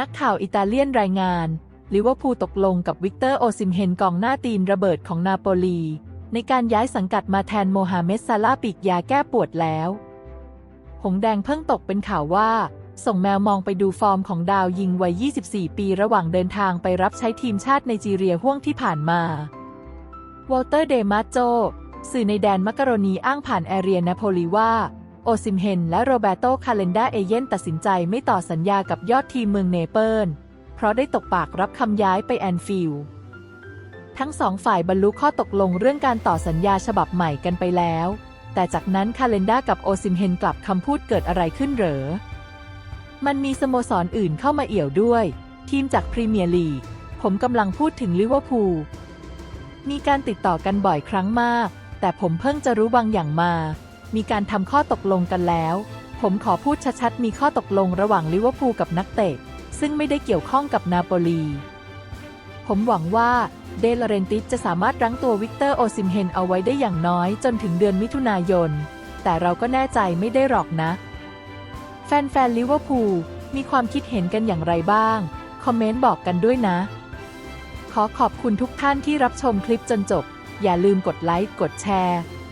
นักข่าวอิตาเลียนรายงาน ลิเวอร์พูลตกลงกับวิกเตอร์โอซิมเฮนกองหน้าตีนระเบิดของนาโปลี ในการย้ายสังกัดมาแทนโมฮัมเหม็ดซาลาปีกยาแก้ปวดแล้ว หงแดงเพิ่งตกเป็นข่าวว่า ส่งแมวมองไปดูฟอร์มของดาวยิงวัย 24 ปีระหว่างเดินทางไปรับใช้ทีมชาติไนจีเรียห่วงที่ผ่านมาวอลเตอร์เดมาโจสื่อในแดนมักกะโรนีอ้างผ่านแอเรียนาโพลีว่า โอซิมเฮนและโรเบโตคาเลนดาเอเย่นตัดสินใจไม่ต่อสัญญากับยอดทีมเมืองเนเปิลเพราะได้ตกปากรับคำย้ายไปแอนฟิลด์ทั้งสองฝ่ายบรรลุข้อตกลงเรื่องการต่อสัญญาฉบับใหม่กันไปแล้ว แต่จากนั้นคาเลนดากับโอซิมเฮนกลับคำพูดเกิดอะไรขึ้นเหรอ มันมีสโมสรออื่นเข้ามาเอี่ยวด้วย ทีมจากพรีเมียร์ลีก ผมกำลังพูดถึงลิเวอร์พูล มีการติดต่อกันบ่อยครั้งมาก แต่ผมเพิ่งจะรู้บางอย่างมา มีการทำข้อตกลงกันแล้ว ผมขอพูดชัดๆ มีข้อตกลงระหว่างลิเวอร์พูลกับนักเตะ ซึ่งไม่ได้เกี่ยวข้องกับนาโปลี ผมหวังว่าเดลเรนติสจะสามารถรั้งตัววิกเตอร์โอซิมเฮนเอาไว้ได้อย่างน้อยจนถึงเดือนมิถุนายน แต่เราก็แน่ใจไม่ได้หรอกนะ แฟนๆลิเวอร์พูลมีความคิดเห็นกันอย่างไรบ้าง คอมเมนต์บอกกันด้วยนะ ขอขอบคุณทุกท่านที่รับชมคลิปจนจบ อย่าลืมกดไลค์ กดแชร์